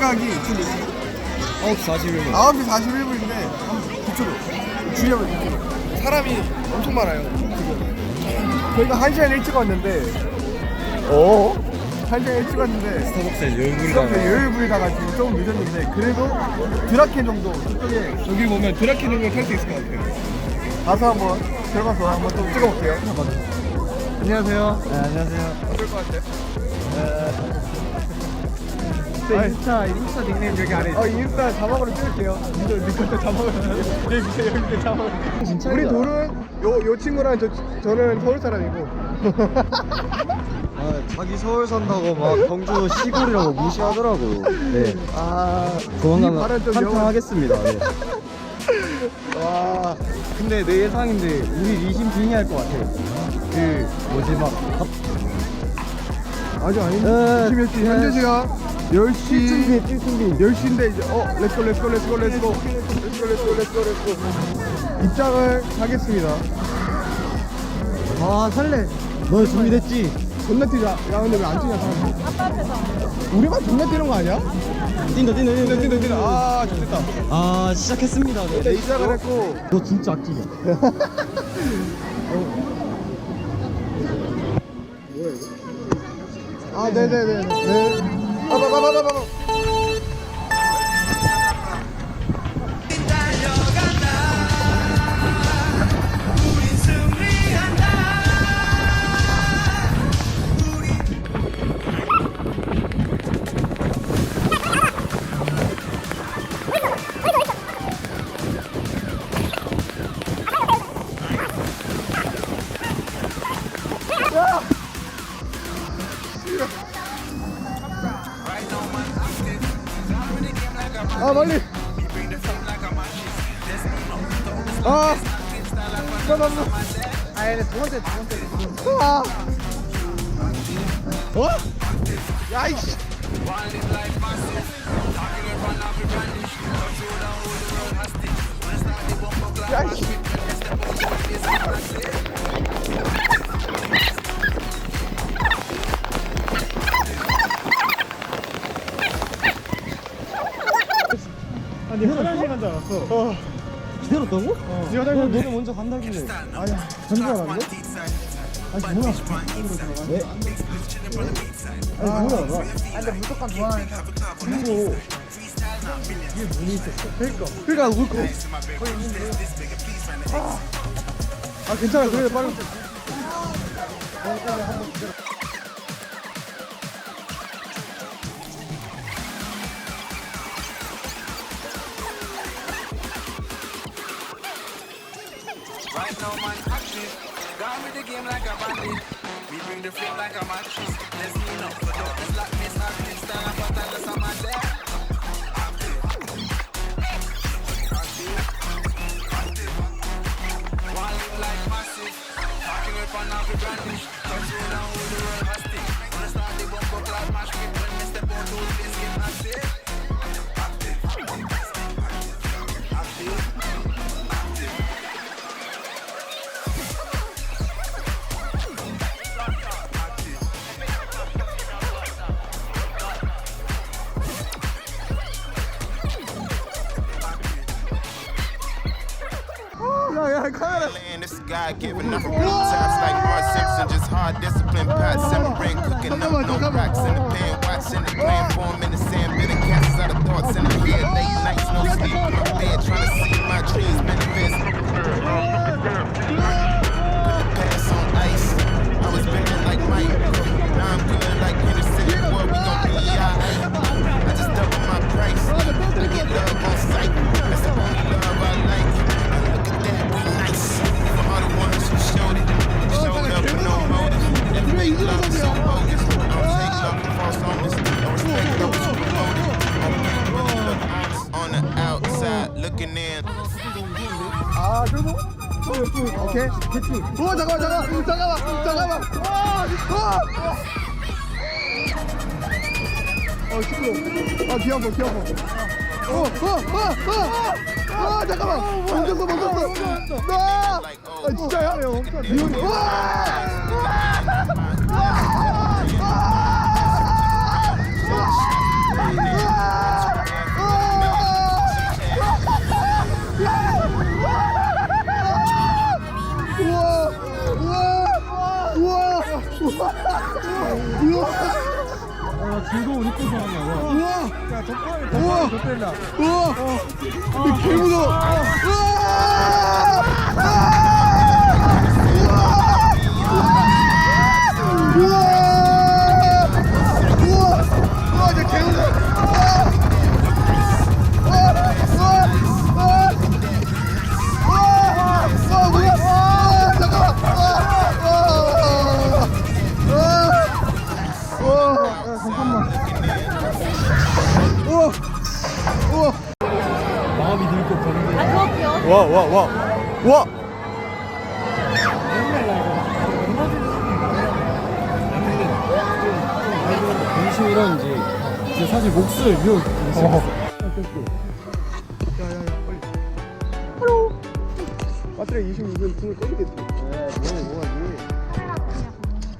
시각이 지금 9시 41분. 9시 41분인데 한 9초로 주의하면 9초로. 사람이 엄청 많아요 지금. 저희가 1시간 일찍 왔는데 어? 1시간 일찍 왔는데 스타벅스에 수업에 열불이다 여유 부리다가 지금 조금 늦었는데 그래도 드라켄 정도 저쪽에 저기 보면 드라켄 정도 탈 수 있을 것 같아요. 가서 한번 들어가서 한번 좀 찍어볼게요. 안녕하세요. 네, 안녕하세요. 어떨 것 같아요? 제 인스타 인스타 닉네임 여기 아래 어 인스타 자막으로 찍을게요. 근데 밑에 자막으로. 여기 밑에 여기 밑에 자막으로. 진짜 우리 둘은 요, 요 친구랑 저, 저는 서울 사람이고. 아, 자기 서울 산다고 막 경주 시골이라고 무시하더라고요. 네. 아 조만간 이 발언 좀 한탕하겠습니다. 네. 와 근데 내 예상인데 우리 리심 빙의할 것 같아요. 그 뭐지 막 갑... 아직 아닌데 에, 지금 몇 시? 에. 현재 시간 10시. 준비 뛸 준비. 10시인데 이제 어 렛츠고 렛츠고 렛츠고 렛츠고 렛츠고 렛츠고 렛츠고 렛츠고 입장을 하겠습니다. 아 설레. 너 준비됐지? 존나 뛰자. 야 근데 왜 안 뛰냐 사람들 아빠 앞에서 우리만 존나 뛰는 거 아니야? 뛴다 뛴다 뛰다 뛰다 뛰다 아 좋겠다. 아 시작했습니다. 네. 시작을 했고. 너 진짜 악기냐? 아 네네네 네 বাবা বাবা বাবা Ah, vale! Ah! Não, não, não. Ah, ele é ponta, é. Ah! Oh! Ai! Ai! 째아 어? 아니 화장실 간 줄 알았어. 어. 기다렸다고? 네 야, 화장실 너네 먼저 간다길래. 아니야 전줄 알았는데? 아니 뭐야 네? 아니 뭐야? 나 아니 근데 무조건 좋아하니까. 그리고 이게 문이 있었어. 그러니까. 그러니까 울거. 거기 있는데. 아, 아 괜찮아. 그래도 빨리 Right the game like a bandit. We bring the flame like a mattress. There's me up for dog. It's like Miss Acting Star, but unless I'm a dead. One like massive, talking up on every brandish. God given. I'm blue tops like Mark Simpson. Just hard discipline. Pot simmering, cooking up no rocks in the pan. Watching the grand form in the sand. Bitter cats out of thoughts in the head, Late nights, no sleep my bed. Trying to see my dreams manifest. Put the past on ice. I was bending like Mike. 아 잠깐만 잠깐만 잠깐만 어아 잠깐만 멈췄어 멈췄어 아 아, 진짜야? 우와 어, 즐거운 입고. 와. 우와 야, 덕분에 우와. 덕분에 덕분에 우와 이 개무서워 우와 와 와 와 와. 진심이란지 이제 사실 목숨을 위협 야야야 빨리. 배터리 26은 등을 꺼지겠지. 네, 뭐 뭐하지?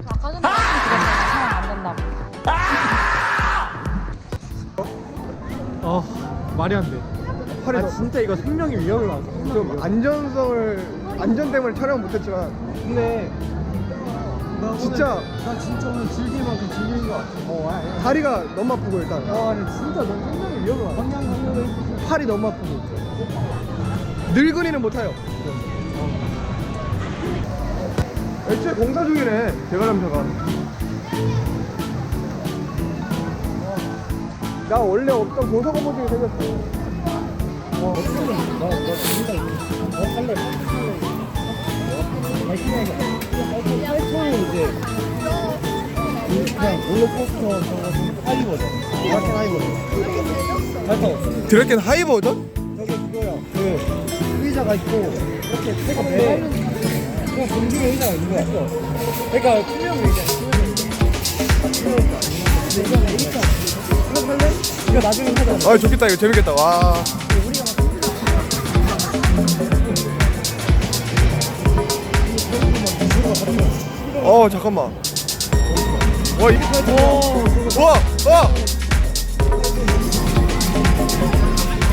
아까 전에 안 된다고. 어 말이 안돼 팔이 아 더- 진짜 이거 생명의 위협을 왔어 좀 안전성을 안전 때문에 촬영 못했지만. 근데 나 진짜- 오늘, 나 진짜 오늘 즐길 만큼 즐긴 거 같아. 어 아니 다리가 너무 아프고 일단. 아 아니 진짜 넌 생명의 위협을 왔어 방향 방향을 팔이 너무 아프고. 늙은이는 못 타요. 애초에 공사 중이네 대관람차가. 나 원래 없던 건물 중에 생겼어. 드래켄 하이 버전? 저게 그거야 그 의자가 있고 이렇게 새가 매달리는 그냥 공중에 의자가 있는 거야 그러니까 투명 의자 투명 의자? 이거 나중에 하자 아 좋겠다 이거 재밌겠다 와. 어 잠깐만. 와 이게 와 와.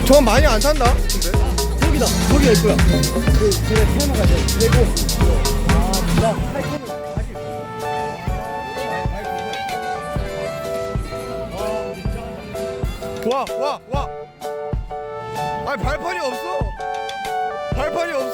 저건 많이 안 탄다. 근데. 저기다 저기가 있고요 그 제가 태어나가 돼 그리고 아나 팔콘을 와, 와, 와. 아니 발판이 없어. 발판이 없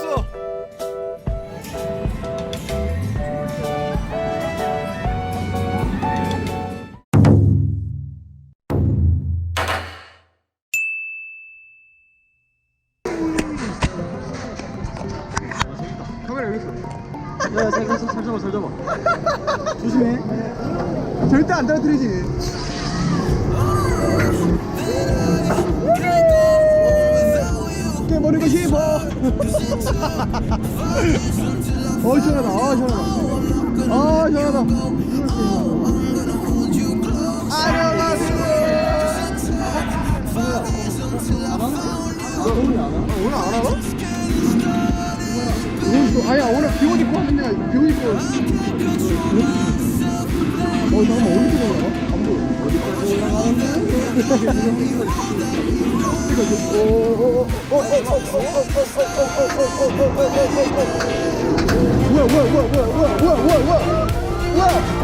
와? 오늘 안또 아야 오늘 비옷 입고 왔는데 비옷 입고 어 잠깐만 어디 찍어 올라가? 안 보여 어디까지 올라가는데? 뭐야 뭐야 뭐야 뭐야 뭐야 뭐야 뭐야 뭐야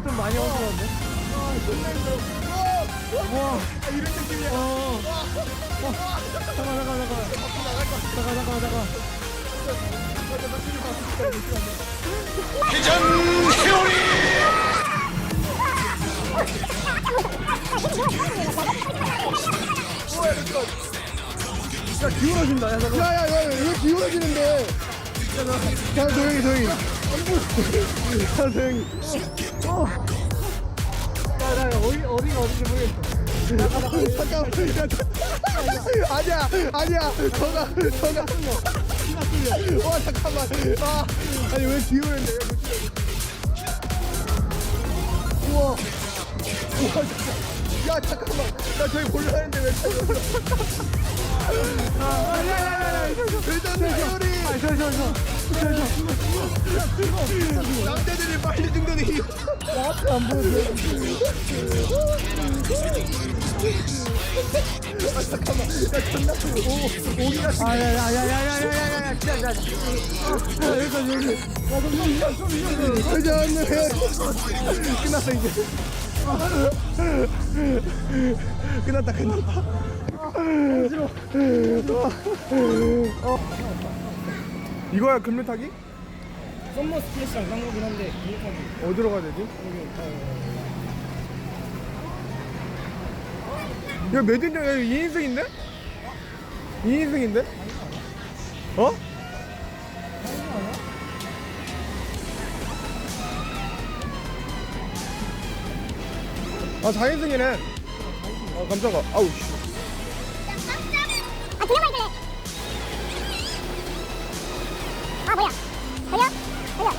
좀 많이 어려운데. 와 이런 느낌이야. 어. 어. 잠깐 잠깐 잠깐. 잠깐 잠깐 잠깐. 회전 회오리 야 기울어진다. 야 잠깐. 야 야야 이거 기울어지는데. 자 조용히 조용히. 자 조용히. 어. 야 나 어디 어디가 어딘지 모르겠어. 잠깐만. 아니야 아니야. 저가 저가. 와 잠깐만. 아 아니 왜 기울었는데? 우와. 우와 잠깐. 야 잠깐만. 나 저기 볼라 했는데 왜 아. 남자들이 빨리. 아. 끝났다 끝났다. 이거야 금리 타기? 썸머 스플래시랑 딴 거긴 한데 기획하기 어디로 가야 되지? 야 매진장 야 2인승인데? 2인승인데? 어? 아 4인승이네 아 깜짝아 아우 씨 명만 있길래. 아, 뭐야? 걸려? 걸려.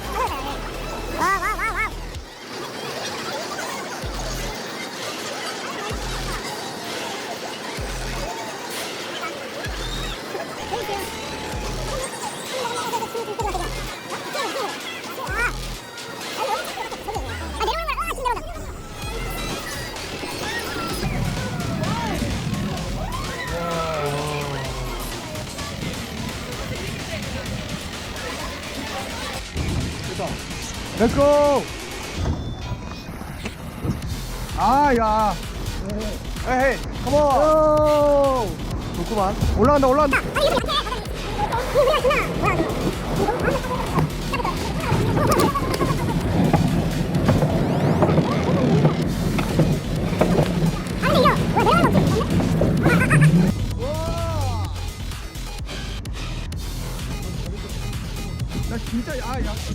와, 와, 와, 와. 렛츠고 아 야 에헤이 컴온 좋구만 올라간다 올라간다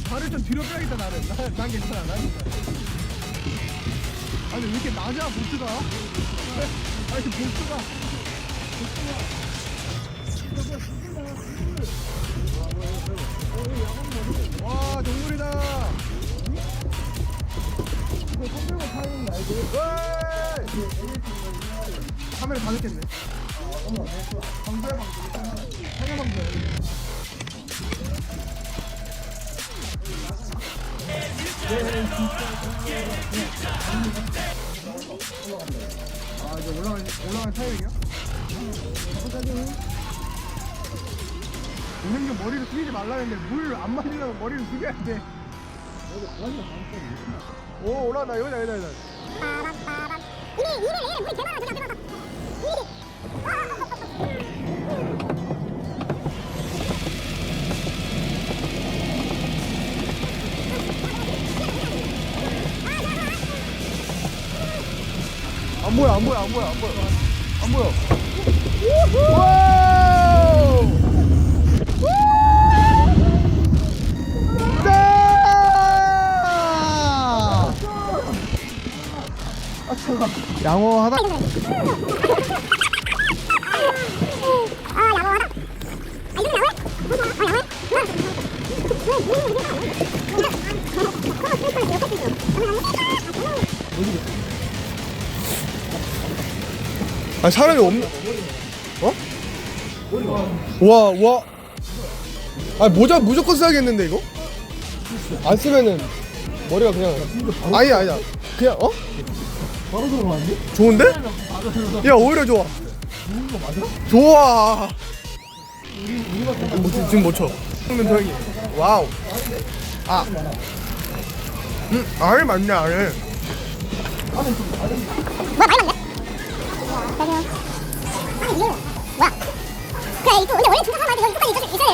발을 좀 뒤로 빼야겠다 나는. 난, 난 괜찮아 난 괜찮아. 아니 왜 이렇게 낮아 보스가? 아니 보스가. 와 동물이다. 이거 손 들고 타는 거 알지? 카메라 다 듣겠네. 방수해 방수 상해 방수 아 이제 올라가 올라가는 타이밍이야? 동생님 머리를 숙이지 말라는데 물 안 마시려면 머리를 숙여야 돼. 오 올라간다 여기다 여기다 여기다. 빠밤. 이리, 이리, 이리. 물이 개많아. 저기 앞에 봐봐. 이리. 안 보여 안 보여 안 보여 안 보여 안 보여 와우! 아, 잠깐. 양호 하나 어디 아? 아 사람이 없는 어? 와 와. 아 모자 무조건 써야겠는데 이거? 안 쓰면은 머리가 그냥 아니 아니야 그냥 어? 바로 들어가는데? 좋은데? 야 오히려 좋아 좋아 뭐, 지금, 못 쳐. 형님 조용히 와우 아 음, 알 맞네 알뭐 많이 맞네? 와, 세경. 아니, 이거 뭐야? 그래, 이거 근데 원래 중간 사람한테 여기 끝까지 있어야.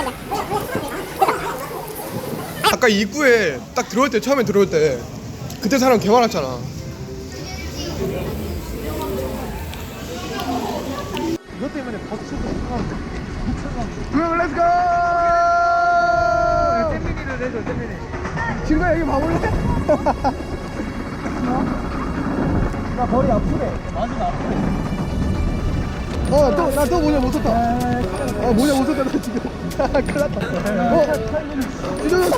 아까 입구에 딱 들어올 때 처음에 들어올 때 그때 사람 개 많았잖아 이것 때문에 버스 출도 못하는데. 그럼 렛츠고 잼민이를 내줘, 잼민이. 친구야 여기 봐볼래? 나 머리 아프네. 맞은 아프네. 어 또 나 또 모자 못 썼다 어 모자 못 썼다 나 지금 큰일 났다 어 이거 내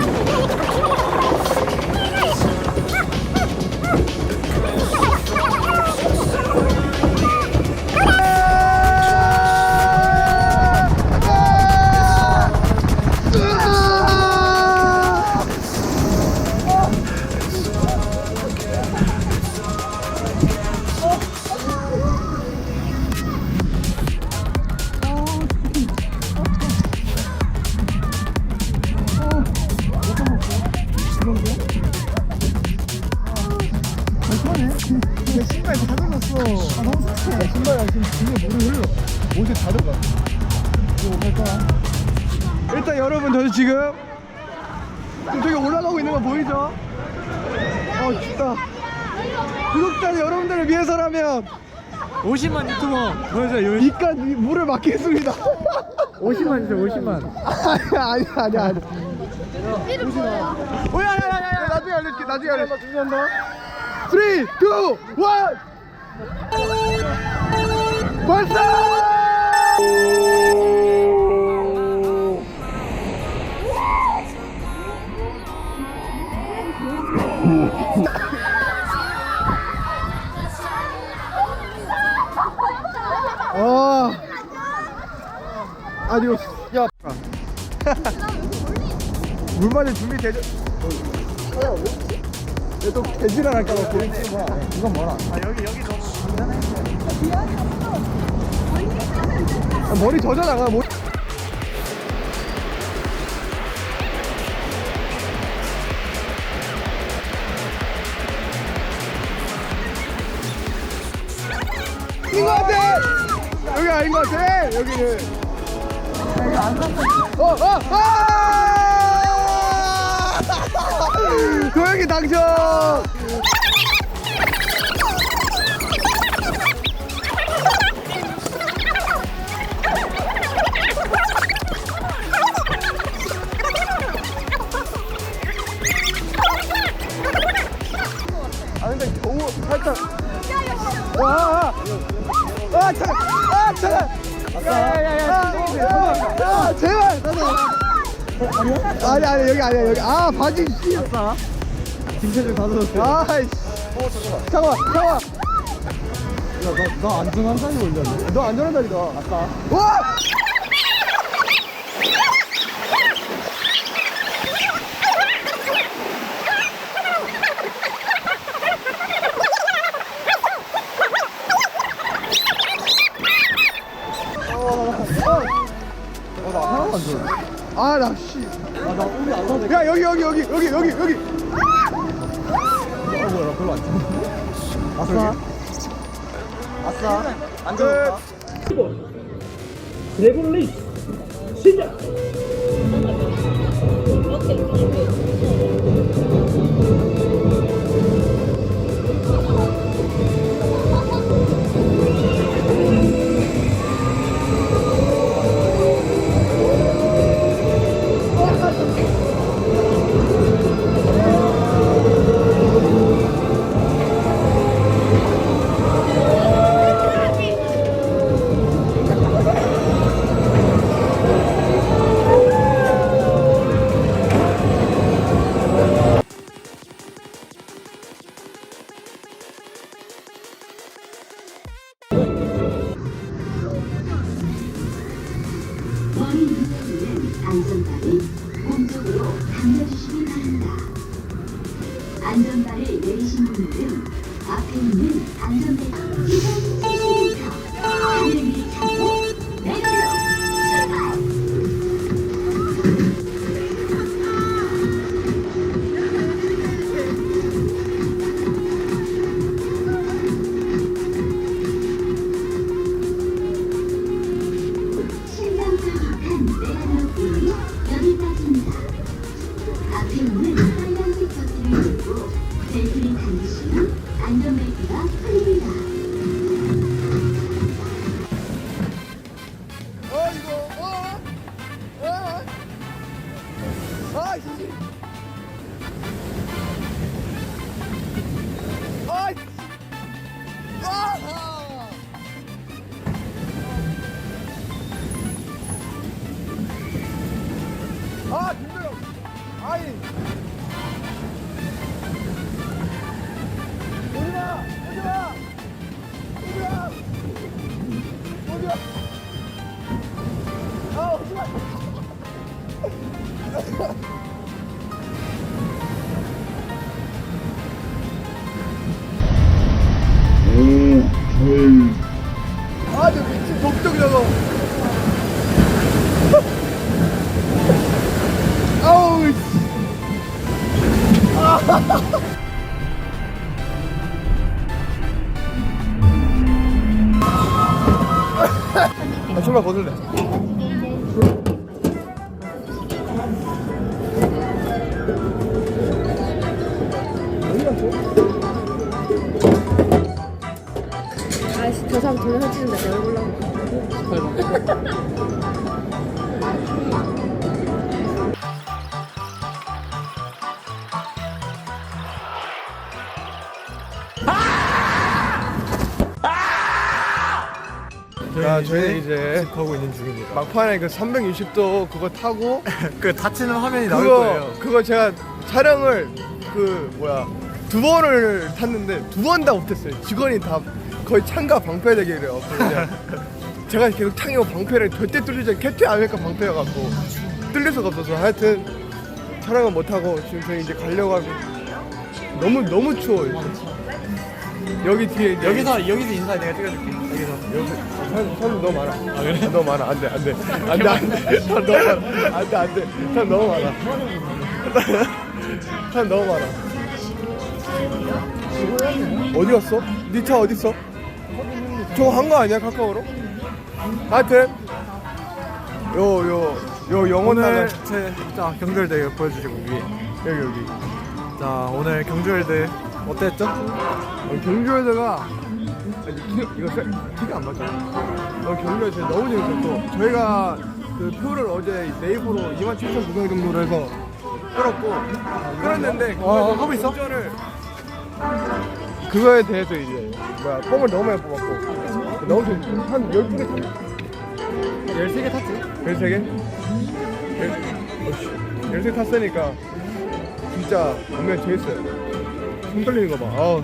50만 유튜버 보여줘, 요 이깟 이 물을 막겠습니다. 50만 주죠, 50만. 아니 아니 아니 아니 이름 뭐야? 오야야야야 나중에 알려줄게 나중에 알려줄게. 준비한다. 3 2 1 발사 준비 되죠? 얘또 개지랄 할까 봐 이건 뭐라? 아, 여기, 여기 너무. 아, 머리 젖어 나가 머리 도영이 당첨 아 근데 겨우 살짝 와, 아, 아, 아, 잠깐, 아, 잠깐. 야야야야, 야, 제발, 나도. 아니 아니 여기 아니야 여기 아 바지 씨. 김태준 다 들었어. 아이씨. 잠깐만 잠깐만. 너 안전한다니 올렸네. 너 안전한다니까. 아까. 와. 나 하나도 안 좋아. 아, 나 씨. 아, 나 우리 안. 야, 여기 여기 여기 여기 여기 여기. 아, 별로 안 좋아. 아싸. 아싸. 안 좋아. 안전바를 자 저희 이제 가고 있는 중입니다. 막판에 그 360도 그거 타고 그 다치는 화면이 나올 그거 거예요. 그거 제가 촬영을 그 뭐야 두 번을 탔는데 두 번 다 못했어요. 직원이 다 거의 창가 방패되게 이래요. 그냥 제가 계속 창이고 방패를 절대 뚫리지 캡틴 아메리카 방패여 갖고 뚫릴 수가 없어서. 하여튼 촬영을 못하고 지금 저희 이제 가려고 하고 너무 너무 추워요. 여기 뒤에 이제 여기서 여기서 인사 내가 찍어줄게. 사람, 사람 너무 많아. 아, 그래? 너무 많아. 안 돼, 안 돼. 안 돼, 안 돼. 사람 너무 많아. 안 돼, 안 돼. 사람 너무 많아. 사람 너무 많아. 어디 갔어? 네차 어디 있어? 저거 한 거 아니야, 카카오로? 하여튼, 요, 요, 요 영혼. 오늘 제자 경주월드 보여주시고 위에. 여기, 여기. 자 오늘 경주월드 어땠죠? 어, 경주월드가 이거 세- 키가 안 맞죠? 어, 경주월드 진짜 너무 재밌었고 저희가 그 표를 어제 네이버로 27,900원 정도로 해서 끌었고 끌었는데 어, 하고 있어? 그거에 대해서 이제 뭐야 뽕을 너무 많이 뽑았고 너무 재밌어 한 12개 탔나? 13개 탔지? 13개? 13개 탔으니까 진짜 분명 재밌어요 손 떨리는 거봐 아우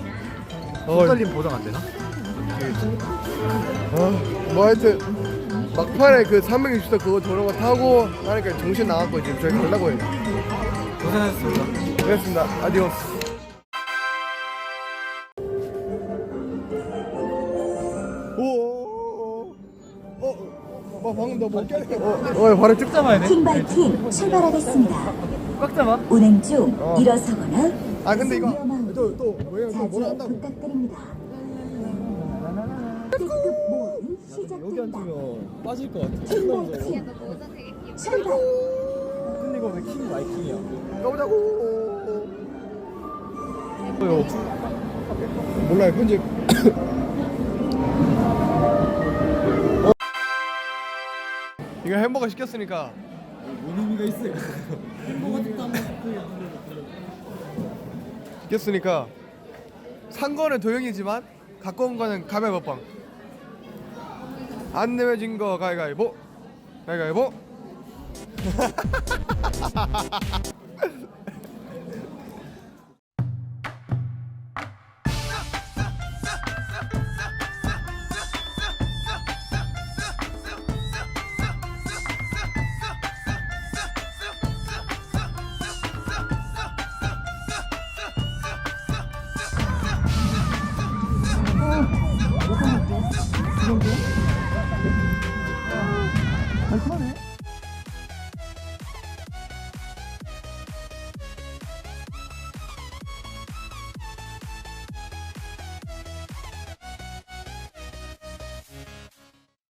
손 떨림 보정 안 되나? 아, 뭐 하여튼 막판에 그 360도 그거 도는 거 타고 하니까 정신 나갔고 지금 저희 가려고 해요. 고생하셨습니다. 그렇습니다. 아디오스. 오. 어, 어, 방금 너못 깨네. 어, 어, 바로 쭉 잡아야 돼. 킹바이킹 출발하겠습니다. 꽉 잡아. 운행 중 어. 일어서거나 아, 근데 이거 위험한 또, 또, 뭐야, 또 뭐라 자제 한다고. 부탁드립니다. 모험 시작된다. 빠질 것 같아. 출발. 근데 이거 왜킹 마이킹이야? 가보자고. 뭐요? 몰라요, 편집. 어. 이거 햄버거 시켰으니까 뭔 의미가 있어요? 시켰으니까 산 거는 도영이지만 갖고 온 거는 가위바위보빵 안 내면 거 가위가위보. 가위가위보